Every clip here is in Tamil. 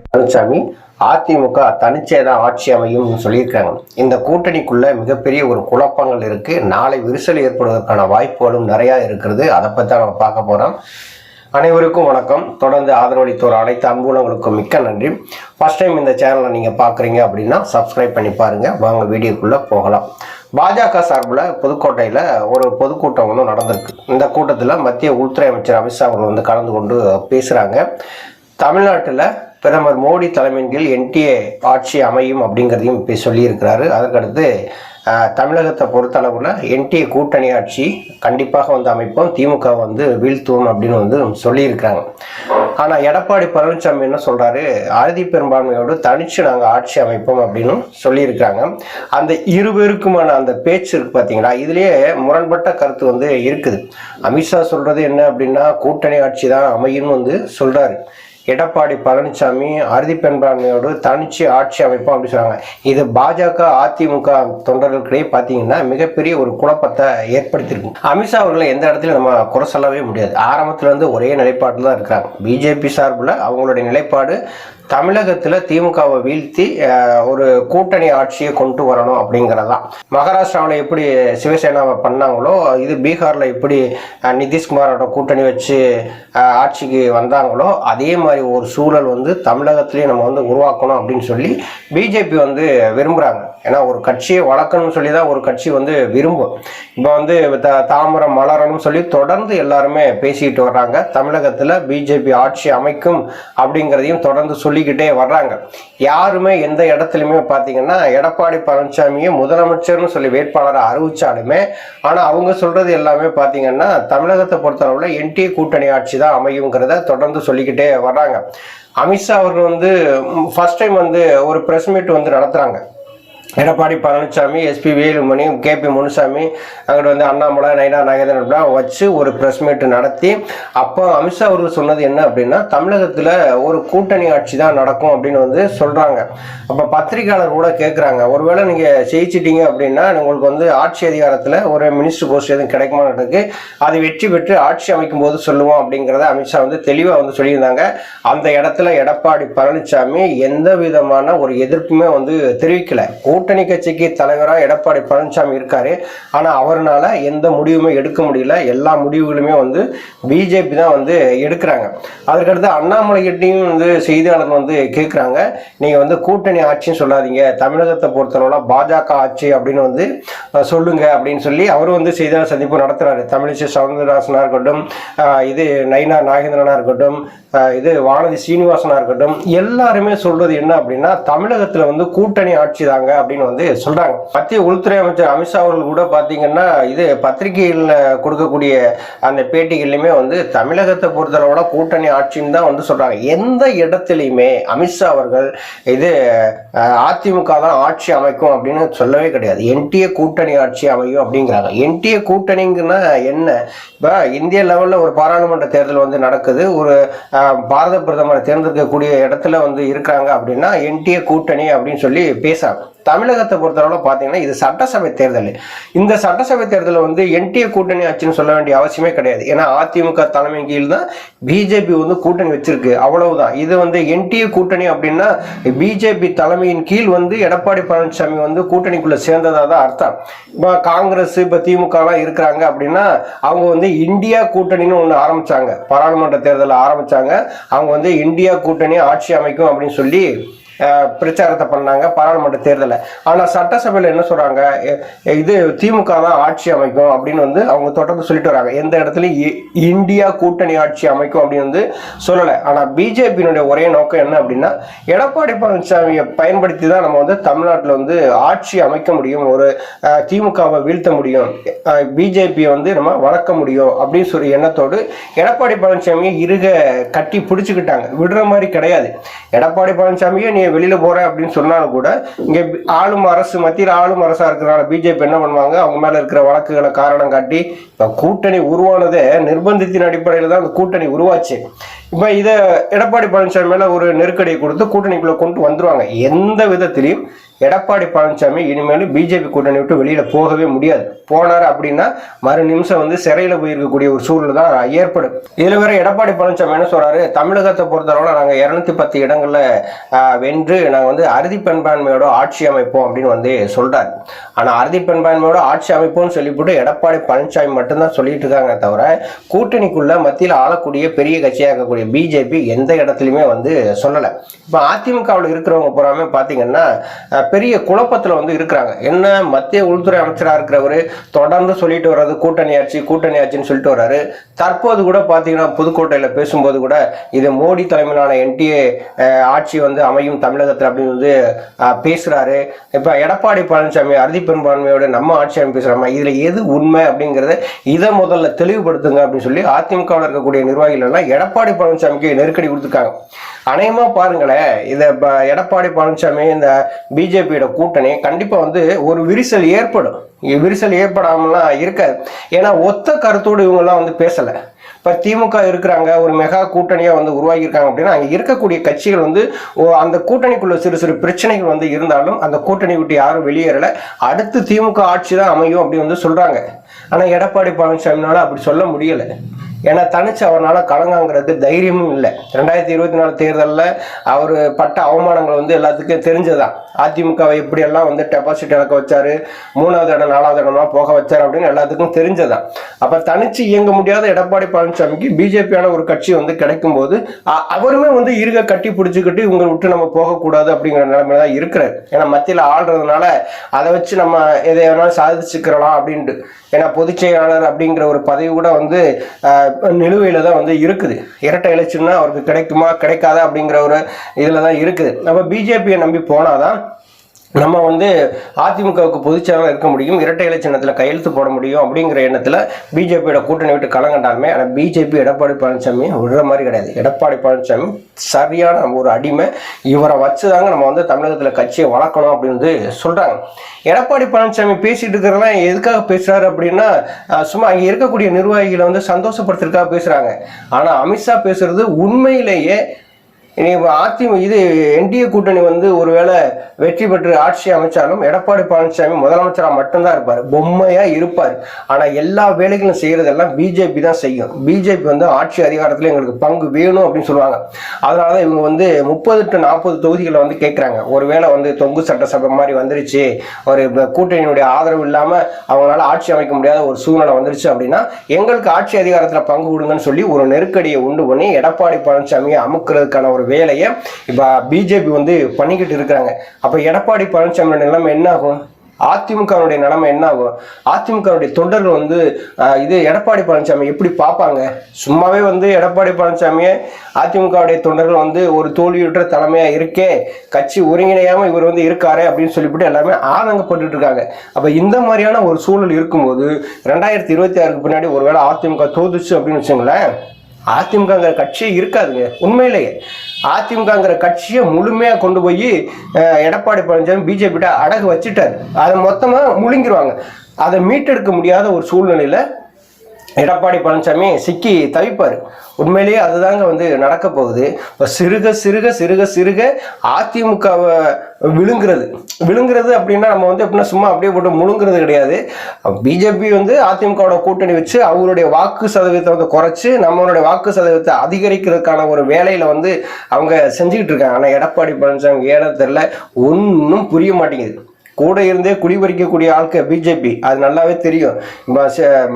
பழனிசாமி அதிமுக தனிச்சேதான் ஆட்சி அமையும் சொல்லியிருக்காங்க. இந்த கூட்டணிக்குள்ள மிகப்பெரிய ஒரு குழப்பங்கள் இருக்கு. நாளை விரிசல் ஏற்படுவதற்கான வாய்ப்புகளும் நிறைய இருக்கிறது. அதை பத்தி நம்ம பார்க்க போறோம். அனைவருக்கும் வணக்கம். தொடர்ந்து ஆதரவளித்தோர் அனைத்து அன்புலங்களுக்கும் மிக்க நன்றி. ஃபர்ஸ்ட் டைம் இந்த சேனலை நீங்கள் பார்க்குறீங்க அப்படின்னா சப்ஸ்கிரைப் பண்ணி பாருங்க. வாங்க வீடியோக்குள்ளே போகலாம். பாஜக சார்பில் புதுக்கோட்டையில் ஒரு பொதுக்கூட்டம் ஒன்று நடந்திருக்கு. இந்த கூட்டத்தில் மத்திய உள்துறை அமைச்சர் அமித்ஷா அவர்கள் வந்து கலந்து கொண்டு பேசுகிறாங்க தமிழ்நாட்டில் பிரதமர் மோடி தலைமையின் கீழ் என்டிஏ ஆட்சி அமையும் அப்படிங்கிறதையும் இப்போ சொல்லியிருக்கிறாரு. அதற்கடுத்து தமிழகத்தை தமிழகத்தை பொறுத்தளவில் என்டிஏ கூட்டணி ஆட்சி கண்டிப்பாக வந்து அமைப்போம். திமுக வந்து வீழ்த்துவோம் அப்படின்னு வந்து சொல்லியிருக்கிறாங்க. ஆனால் எடப்பாடி பழனிசாமி என்ன சொல்கிறாரு அறுதி பெரும்பான்மையோடு தனிச்சு நாங்கள் ஆட்சி அமைப்போம் அப்படின்னு சொல்லியிருக்கிறாங்க. அந்த இருவருக்குமான அந்த பேச்சு இருக்குது பார்த்தீங்களா இதுலேயே முரண்பட்ட கருத்து வந்து இருக்குது. அமித்ஷா சொல்கிறது என்ன அப்படின்னா கூட்டணி ஆட்சி தான் அமையும்னு வந்து சொல்கிறாரு எடப்பாடி பழனிசாமி அறுதி பெண்பான்மையோடு தனிச்சு ஆட்சி அமைப்போம் அப்படின்னு சொல்கிறாங்க இது பாஜக அதிமுக தொண்டர்களுக்கிடையே பார்த்தீங்கன்னா மிகப்பெரிய ஒரு குழப்பத்தை ஏற்படுத்தியிருக்கு. அமித்ஷா அவர்களை எந்த இடத்துலையும் நம்ம குறை சொல்லவே முடியாது. ஆரம்பத்தில் இருந்து ஒரே நிலைப்பாட்டில் தான் இருக்கிறாங்க. பிஜேபி சார்பில் அவங்களுடைய நிலைப்பாடு தமிழகத்தில் திமுகவை வீழ்த்தி ஒரு கூட்டணி ஆட்சியை கொண்டு வரணும் அப்படிங்கிறதான் மகாராஷ்டிராவில் எப்படி சிவசேனாவை பண்ணாங்களோ இது பீகாரில் எப்படி நிதிஷ்குமாரோட கூட்டணி வச்சு ஆட்சிக்கு வந்தாங்களோ அதே மாதிரி ஒரு சூழல் வந்து தமிழகத்திலையும் நம்ம வந்து உருவாக்கணும் அப்படின்னு சொல்லி பிஜேபி வந்து விரும்புகிறாங்க ஏன்னா ஒரு கட்சியை வளர்க்கணும்னு சொல்லி தான் ஒரு கட்சி வந்து விரும்பும். இப்போ வந்து த- தாமரம் மலரணும்னு சொல்லி தொடர்ந்து எல்லாருமே பேசிக்கிட்டு வர்றாங்க. தமிழகத்தில் பிஜேபி ஆட்சி அமைக்கும் அப்படிங்கிறதையும் தொடர்ந்து சொல்லிக்கிட்டே வர்றாங்க. யாருமே எந்த இடத்துலையுமே பார்த்தீங்கன்னா எடப்பாடி பழனிசாமியை முதலமைச்சர்னு சொல்லி வேட்பாளரை அறிவிச்சாலுமே ஆனால் அவங்க சொல்கிறது எல்லாமே பார்த்தீங்கன்னா தமிழகத்தை பொறுத்தளவில் என்டிஏ கூட்டணி ஆட்சி தான் அமையுங்கிறத தொடர்ந்து சொல்லிக்கிட்டே வர்றாங்க. அமித்ஷா அவர்கள் வந்து ஃபர்ஸ்ட் டைம் வந்து ஒரு ப்ரெஸ் மீட் வந்து நடத்துகிறாங்க Edappadi Palaniswami S P Velumani K P Munusamy அங்கிட்டு வந்து அண்ணாமலை நைனா நாகேந்திரன் வச்சு ஒரு ப்ரெஸ் மீட் நடத்தி அப்போ அமித்ஷா அவர்கள் சொன்னது என்ன அப்படின்னா தமிழகத்தில் ஒரு கூட்டணி ஆட்சி தான் நடக்கும் அப்படின்னு வந்து சொல்கிறாங்க அப்போ பத்திரிகையாளர் கூட கேட்குறாங்க ஒருவேளை நீங்கள் ஜெயிச்சிட்டீங்க அப்படின்னா உங்களுக்கு வந்து ஆட்சி அதிகாரத்தில் ஒரு மினிஸ்டர் போஸ்ட் எதுவும் கிடைக்குமான்னு அது வெற்றி பெற்று ஆட்சி அமைக்கும் போது சொல்லுவோம் அப்படிங்கிறத அமித்ஷா வந்து தெளிவாக வந்து சொல்லியிருந்தாங்க. அந்த இடத்துல எடப்பாடி பழனிசாமி எந்த விதமான ஒரு எதிர்ப்புமே வந்து தெரிவிக்கலை. கூட்டணி கட்சிக்கு தலைவராக எடப்பாடி பழனிசாமி இருக்காரு. ஆனால் அவர்னால எந்த முடிவுமே எடுக்க முடியல. எல்லா முடிவுகளுமே வந்து பிஜேபி தான் வந்து எடுக்கிறாங்க. அதற்கடுத்து அண்ணாமலைகிட்டையும் வந்து செய்தியாளர்கள் வந்து கேட்குறாங்க நீங்கள் வந்து கூட்டணி ஆட்சின்னு சொல்லாதீங்க. தமிழகத்தை பொறுத்தளவில் பாஜக ஆட்சி அப்படின்னு வந்து சொல்லுங்க அப்படின்னு சொல்லி அவரும் வந்து செய்தியாளர் சந்திப்பு நடத்துகிறாரு தமிழிசை சவுந்தரராசனாக இருக்கட்டும் இது நைனா நாகேந்திரனாக இருக்கட்டும் இது வானதி சீனிவாசனா இருக்கட்டும் எல்லாருமே சொல்றது என்ன அப்படின்னா தமிழகத்துல வந்து கூட்டணி ஆட்சி தாங்க அப்படின்னு வந்து சொல்றாங்க. மத்திய உள்துறை அமைச்சர் அமித்ஷா அவர்கள் கூட பாத்தீங்கன்னா இது பத்திரிகையில் கொடுக்கக்கூடிய அந்த பேட்டிகள்லையுமே வந்து தமிழகத்தை பொறுத்தளவோட கூட்டணி ஆட்சின்னு தான் வந்து சொல்றாங்க. எந்த இடத்துலையுமே அமித்ஷா அவர்கள் இது அதிமுக தான் ஆட்சி அமைக்கும் அப்படின்னு சொல்லவே கிடையாது. என்டிஏ கூட்டணி ஆட்சி அமையும் அப்படிங்கிறாங்க. என்டிஏ கூட்டணிங்கன்னா என்ன? இப்போ இந்திய லெவலில் ஒரு பாராளுமன்ற தேர்தல் வந்து நடக்குது. ஒரு பாரத பிரதமரை தேர்ந்தெடுக்கக்கூடிய இடத்துல வந்து இருக்காங்க அப்படின்னா என்டிஏ கூட்டணி அப்படின்னு சொல்லி பேசுறாங்க. தமிழகத்தை பொறுத்தளவில் பார்த்தீங்கன்னா இது சட்டசபை தேர்தல். இந்த சட்டசபை தேர்தலில் வந்து என்டிஏ கூட்டணி ஆட்சின்னு சொல்ல வேண்டிய அவசியமே கிடையாது. ஏன்னா அதிமுக தலைமை கீழ் தான் பிஜேபி வந்து கூட்டணி வச்சிருக்கு. அவ்வளவுதான். இது வந்து என்டிஏ கூட்டணி அப்படின்னா பிஜேபி தலைமையின் கீழ் வந்து எடப்பாடி பழனிசாமி வந்து கூட்டணிக்குள்ளே சேர்ந்ததாக தான் அர்த்தம். இப்போ காங்கிரஸ் இப்போ திமுகலாம் இருக்கிறாங்க அப்படின்னா அவங்க வந்து இந்தியா கூட்டணின்னு ஒன்று ஆரம்பிச்சாங்க. பாராளுமன்ற தேர்தலில் ஆரம்பித்தாங்க அவங்க வந்து இந்தியா கூட்டணி ஆட்சி அமைக்கும் அப்படின்னு சொல்லி பிரச்சாரத்தை பண்ணாங்க பாராளுமன்ற தேர்தலில் ஆனால் சட்டசபையில் என்ன சொல்கிறாங்க இது திமுக தான் ஆட்சி அமைக்கும் அப்படின்னு வந்து அவங்க தொடர்ந்து சொல்லிட்டு வராங்க. எந்த இடத்துலையும் இ- இந்தியா கூட்டணி ஆட்சி அமைக்கும் அப்படின்னு வந்து சொல்லலை. ஆனால் பிஜேபியினுடைய ஒரே நோக்கம் என்ன அப்படின்னா எடப்பாடி பழனிசாமியை பயன்படுத்தி தான் நம்ம வந்து தமிழ்நாட்டில் வந்து ஆட்சி அமைக்க முடியும் ஒரு திமுகவை வீழ்த்த முடியும் பிஜேபியை வந்து நம்ம வளர்க்க முடியும் அப்படின்னு சொல்லி எண்ணத்தோடு எடப்பாடி பழனிசாமியை இருக கட்டி பிடிச்சிக்கிட்டாங்க. விடுற மாதிரி கிடையாது. எடப்பாடி பழனிசாமியை நீ வெளியில போறேன் அப்படின்னு சொன்னாலும் கூட இங்க ஆளும் அரசு மத்தியில் ஆளும் அரசா இருக்கிறனால பிஜேபி என்ன பண்ணுவாங்க? அவங்க மேல இருக்கிற வழக்குகளை காரணம் காட்டி கூட்டணி உருவானதே நிர்பந்தத்தின் அடிப்படையில் தான் அந்த கூட்டணி உருவாச்சு. இப்போ இதை எடப்பாடி பழனிசாமி மேலே ஒரு நெருக்கடியை கொடுத்து கூட்டணிக்குள்ளே கொண்டு வந்துருவாங்க. எந்த விதத்திலையும் எடப்பாடி பழனிசாமி இனிமேல் பிஜேபி கூட்டணி விட்டு வெளியில் போகவே முடியாது. போனார் அப்படின்னா மறு நிமிஷம் வந்து சிறையில் போயிருக்கக்கூடிய ஒரு சூழல் தான் ஏற்படும். இதில் வேற எடப்பாடி பழனிசாமி என்ன சொல்கிறாரு தமிழகத்தை பொறுத்தளவில் நாங்கள் இரநூத்தி பத்து இடங்களில் வென்று நாங்கள் வந்து அறுதி பெண்பான்மையோட ஆட்சி அமைப்போம் அப்படின்னு வந்து சொல்கிறார் ஆனால் அறுதி பெண்பான்மையோட ஆட்சி அமைப்போம்னு சொல்லிவிட்டு எடப்பாடி பழனிசாமி மட்டும்தான் சொல்லிட்டு இருக்காங்க தவிர கூட்டணிக்குள்ள மத்தியில் ஆளக்கூடிய பெரிய கட்சியாக இருக்கக்கூடிய பிஜேபி எந்த இடத்துலையுமே வந்து சொல்லலை. இப்போ அதிமுகவில் இருக்கிறவங்க பூராமே பார்த்தீங்கன்னா பெரிய குழப்பத்தில் வந்து இருக்கிறாங்க. என்ன மத்திய உள்துறை அமைச்சராக இருக்கிறவர் தொடர்ந்து சொல்லிட்டு வர்றது கூட்டணி ஆட்சி கூட்டணி ஆட்சின்னு சொல்லிட்டு வர்றாரு. தற்போது கூட பார்த்தீங்கன்னா புதுக்கோட்டையில் பேசும்போது கூட இது மோடி தலைமையிலான என்டிஏ ஆட்சி வந்து அமையும் தமிழகத்தில் அப்படின்னு வந்து பேசுகிறாரு இப்போ எடப்பாடி பழனிசாமி அறுதி பெரும்பான்மையோட நம்ம ஆட்சி அமைப்பு பேசுறாம இதில் எது உண்மை அப்படிங்கிறத இதை முதல்ல தெளிவுபடுத்துங்க அப்படின்னு சொல்லி அதிமுகவில் இருக்கக்கூடிய நிர்வாகிகள் எல்லாம் எடப்பாடி பழனிசாமிக்கு நெருக்கடி கொடுத்துருக்காங்க. அநேகமாக பாருங்களேன் இதை இப்போ எடப்பாடி பழனிசாமி இந்த பிஜேபியோட கூட்டணி கண்டிப்பாக வந்து ஒரு விரிசல் ஏற்படும். விரிசல் ஏற்படாமலாம் இருக்காது. ஏன்னா ஒத்த கருத்தோடு இவங்கெல்லாம் வந்து பேசலை. இப்போ திமுக இருக்கிறாங்க ஒரு மெகா கூட்டணியாக வந்து உருவாகியிருக்காங்க அப்படின்னா அங்கே இருக்கக்கூடிய கட்சிகள் வந்து ஓ- அந்த கூட்டணிக்குள்ள சிறு சிறு பிரச்சனைகள் வந்து இருந்தாலும் அந்த கூட்டணி விட்டு யாரும் வெளியேறலை. அடுத்து திமுக ஆட்சி தான் அமையும் அப்படின்னு வந்து சொல்கிறாங்க ஆனால் எடப்பாடி பழனிசாமினால அப்படி சொல்ல முடியல. ஏன்னா தனிச்சு அவரால் கலங்காங்கிறது தைரியமும் இல்லை. ரெண்டாயிரத்தி இருபத்தி நாலு தேர்தலில் அவர் பட்ட அவமானங்கள் வந்து எல்லாத்துக்கும் தெரிஞ்சதான் அதிமுகவை எப்படியெல்லாம் வந்து டெபாசிட் இழக்க வச்சாரு மூணாவது இடம் நாலாவது இடம்லாம் போக வச்சார் அப்படின்னு எல்லாத்துக்கும் தெரிஞ்சதான் அப்ப தனிச்சு இயங்க முடியாத எடப்பாடி பழனிசாமிக்கு பிஜேபியான ஒரு கட்சி வந்து கிடைக்கும் போது அவருமே வந்து இருக கட்டி பிடிச்சிக்கிட்டு இவங்களை விட்டு நம்ம போகக்கூடாது அப்படிங்கிற நிலைமையில தான் இருக்கிறார். ஏன்னா மத்தியில் ஆள்றதுனால அதை வச்சு நம்ம எதை வேணாலும் சாதிச்சுக்கிறலாம் அப்படின்ட்டு. ஏன்னா பொதுச் செயலாளர் அப்படிங்கிற ஒரு பதவி கூட வந்து நிலுவையில் தான் வந்து இருக்குது. இரட்டை எலெக்ஷன்னா அவருக்கு கிடைக்குமா கிடைக்காதா அப்படிங்கிற ஒரு இதில் தான் இருக்குது. நம்ம பிஜேபியை நம்பி போனாதான் நம்ம வந்து அதிமுகவுக்கு பொதுச்செயலாளர் இருக்க முடியும் இரட்டை இலை சின்னத்தில் கையெழுத்து போட முடியும் அப்படிங்கிற எண்ணத்தில் பிஜேபியோட கூட்டணி விட்டு கலங்கண்டாலுமே ஆனால் பிஜேபி எடப்பாடி பழனிசாமி விடுற மாதிரி கிடையாது. எடப்பாடி பழனிசாமி சரியான ஒரு அடிமை. இவரை வச்சு தாங்க நம்ம வந்து தமிழகத்தில் கட்சியை வளர்க்கணும் அப்படின்னு வந்து சொல்கிறாங்க எடப்பாடி பழனிசாமி பேசிட்டு இருக்கிறதெல்லாம் எதுக்காக பேசுகிறாரு அப்படின்னா சும்மா அங்கே இருக்கக்கூடிய நிர்வாகிகளை வந்து சந்தோஷப்படுத்துறதுக்காக பேசுகிறாங்க ஆனால் அமித்ஷா பேசுறது உண்மையிலேயே இனி அதிமுக இது என்டிஏ கூட்டணி வந்து ஒருவேளை வெற்றி பெற்று ஆட்சி அமைச்சாலும் எடப்பாடி பழனிசாமி முதலமைச்சராக மட்டும்தான் இருப்பார். பொம்மையா இருப்பார். ஆனா எல்லா வேலைகளும் செய்யறதெல்லாம் பிஜேபி தான் செய்யும். பிஜேபி வந்து ஆட்சி அதிகாரத்தில் எங்களுக்கு பங்கு வேணும் அப்படின்னு சொல்லுவாங்க. அதனாலதான் இவங்க வந்து முப்பது டு நாற்பது தொகுதிகளை வந்து கேட்குறாங்க ஒருவேளை வந்து தொங்கு சட்டசபை மாதிரி வந்துருச்சு ஒரு கூட்டணியினுடைய ஆதரவு இல்லாம அவங்களால ஆட்சி அமைக்க முடியாத ஒரு சூழ்நிலை வந்துருச்சு அப்படின்னா எங்களுக்கு ஆட்சி அதிகாரத்தில் பங்கு கொடுங்கன்னு சொல்லி ஒரு நெருக்கடியை உண்டு பண்ணி எடப்பாடி பழனிசாமியை அமுக்கிறதுக்கான ஒரு வேலையை இப்போ பிஜேபி வந்து பண்ணிக்கிட்டு இருக்கிறாங்க. அப்போ எடப்பாடி பழனிசாமியோட நிலைமை என்ன ஆகும்? அதிமுகவுடைய நிலைமை என்ன ஆகும்? அதிமுகவுடைய தொண்டர்கள் வந்து இது எடப்பாடி பழனிசாமி எப்படி பார்ப்பாங்க? சும்மாவே வந்து எடப்பாடி பழனிசாமியை அதிமுகவுடைய தொண்டர்கள் வந்து ஒரு தோல்வியுற்ற தலைமையாக இருக்கே கட்சி ஒருங்கிணையாம இவர் வந்து இருக்காரு அப்படின்னு சொல்லிவிட்டு எல்லாமே ஆதங்கப்பட்டுட்டு இருக்காங்க. அப்போ இந்த மாதிரியான ஒரு சூழல் இருக்கும்போது ரெண்டாயிரத்தி இருபத்தி ஆறுக்கு பின்னாடி ஒருவேளை அதிமுக தோதுச்சு அப்படின்னு வச்சுங்களேன் அதிமுகங்கிற கட்சியே இருக்காதுங்க உண்மையிலேயே. அதிமுகங்கிற கட்சியை முழுமையாக கொண்டு போய் எடப்பாடி பழனிசாமி பிஜேபிட்ட அடகு வச்சுட்டாரு. அதை மொத்தமாக முழுங்கிடுவாங்க அதை மீட்டெடுக்க முடியாத ஒரு சூழ்நிலையில் எடப்பாடி பழனிசாமி சிக்கி தவிப்பார். உண்மையிலேயே அதுதாங்க வந்து நடக்க போகுது. இப்போ சிறுக சிறுக சிறுக சிறுக அதிமுகவை விழுங்குறது. விழுங்குறது அப்படின்னா நம்ம வந்து எப்படின்னா சும்மா அப்படியே போட்டு முழுங்குறது கிடையாது. பிஜேபி வந்து அதிமுகவோட கூட்டணி வச்சு அவங்களுடைய வாக்கு சதவீதத்தை வந்து குறைச்சி நம்மளுடைய வாக்கு சதவீதத்தை அதிகரிக்கிறதுக்கான ஒரு வேலையில வந்து அவங்க செஞ்சுக்கிட்டு இருக்காங்க. ஆனால் எடப்பாடி பழனிசாமி ஏன தெரில ஒன்றும் புரிய மாட்டேங்குது. கூட இருந்தே குடிபறிக்கக்கூடிய ஆட்கள் பிஜேபி. அது நல்லாவே தெரியும்.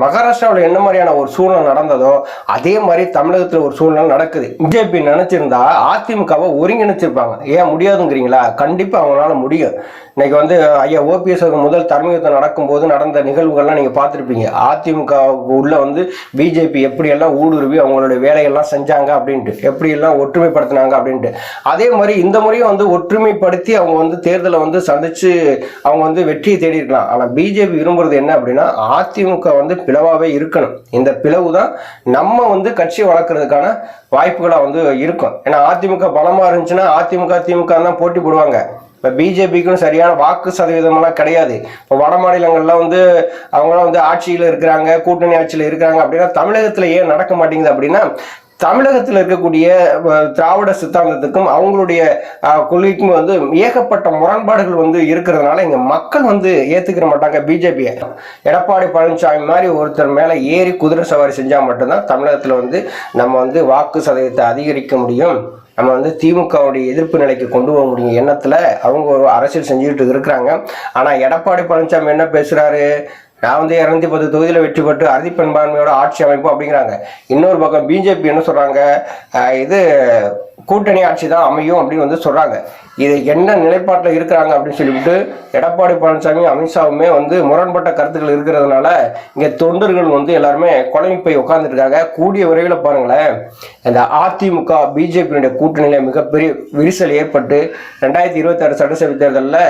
மகாராஷ்டிராவில் என்ன மாதிரியான ஒரு சூழ்நிலை நடந்ததோ அதே மாதிரி தமிழகத்தில் ஒரு சூழ்நிலை நடக்குது. பிஜேபி நினைச்சிருந்தா அதிமுகவை ஒருங்கிணைச்சிருப்பாங்க. ஏன் முடியாதுங்கிறீங்களா? கண்டிப்பாக அவங்களால முடியும். இன்னைக்கு வந்து ஐயா ஓபிஎஸ் முதல் தலைமையத்தை நடக்கும்போது நடந்த நிகழ்வுகள்லாம் நீங்கள் பார்த்துருப்பீங்க. அதிமுகவுக்கு உள்ள வந்து பிஜேபி எப்படியெல்லாம் ஊடுருவி அவங்களுடைய வேலையெல்லாம் செஞ்சாங்க அப்படின்ட்டு எப்படியெல்லாம் ஒற்றுமைப்படுத்தினாங்க அப்படின்ட்டு. அதே மாதிரி இந்த முறையும் வந்து ஒற்றுமைப்படுத்தி அவங்க வந்து தேர்தலை வந்து சந்திச்சு அவங்க வந்து வெற்றியை தேடி இருக்கலாம். ஆனால் பிஜேபி விரும்புறது என்ன அப்படின்னா அதிமுக வந்து பிளவாகவே இருக்கணும். இந்த பிளவு தான் நம்ம வந்து கட்சியை வளர்க்கறதுக்கான வாய்ப்புகளாக வந்து இருக்கும். ஏன்னா அதிமுக பலமாக இருந்துச்சுன்னா அதிமுக திமுக தான் போட்டி போடுவாங்க. இப்போ பிஜேபிக்கும் சரியான வாக்கு சதவீதமெல்லாம் கிடையாது. இப்போ வட மாநிலங்கள்லாம் வந்து அவங்களாம் வந்து ஆட்சியில் இருக்கிறாங்க கூட்டணி ஆட்சியில் இருக்கிறாங்க அப்படின்னா தமிழகத்தில் ஏன் நடக்க மாட்டேங்குது அப்படின்னா தமிழகத்தில் இருக்கக்கூடிய திராவிட சித்தாந்தத்துக்கும் அவங்களுடைய கொள்கைக்கும் வந்து ஏகப்பட்ட முரண்பாடுகள் வந்து இருக்கிறதுனால இங்க மக்கள் வந்து ஏத்துக்கிற மாட்டாங்க பிஜேபியை. எடப்பாடி பழனிசாமி மாதிரி ஒருத்தர் மேல ஏறி குதிரை சவாரி செஞ்சா மட்டும்தான் தமிழகத்துல வந்து நம்ம வந்து வாக்கு சதவீதத்தை அதிகரிக்க முடியும். நம்ம வந்து திமுகவுடைய எதிர்ப்பு நிலைக்கு கொண்டு போக முடியும் எண்ணத்துல அவங்க ஒரு அரசியல் செஞ்சுக்கிட்டு இருக்கிறாங்க. ஆனா எடப்பாடி பழனிசாமி என்ன பேசுறாரு? நான் வந்து இரநூத்தி பத்து தொகுதியில் வெற்றி பெற்று அறுதி பெண்பான்மையோட ஆட்சி அமைப்பு அப்படிங்கிறாங்க. இன்னொரு பக்கம் பிஜேபி என்ன சொல்கிறாங்க இது கூட்டணி ஆட்சி தான் அமையும் அப்படின்னு வந்து சொல்கிறாங்க இது என்ன நிலைப்பாட்டில் இருக்கிறாங்க அப்படின்னு சொல்லிவிட்டு எடப்பாடி பழனிசாமி அமித்ஷாவுமே வந்து முரண்பட்ட கருத்துக்கள் இருக்கிறதுனால இங்கே தொண்டர்கள் வந்து எல்லாருமே குழம்பி போய் உட்காந்துருக்காங்க கூடிய விரைவில் பாருங்களேன். இந்த அதிமுக பிஜேபியினுடைய கூட்டணியில் மிகப்பெரிய விரிசல் ஏற்பட்டு ரெண்டாயிரத்தி இருபத்தாறு சட்டசபை தேர்தலில்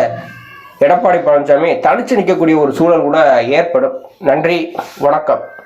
எடப்பாடி பழனிசாமி தனிச்சு நிற்கக்கூடிய ஒரு சூழல் கூட ஏற்படும். நன்றி வணக்கம்.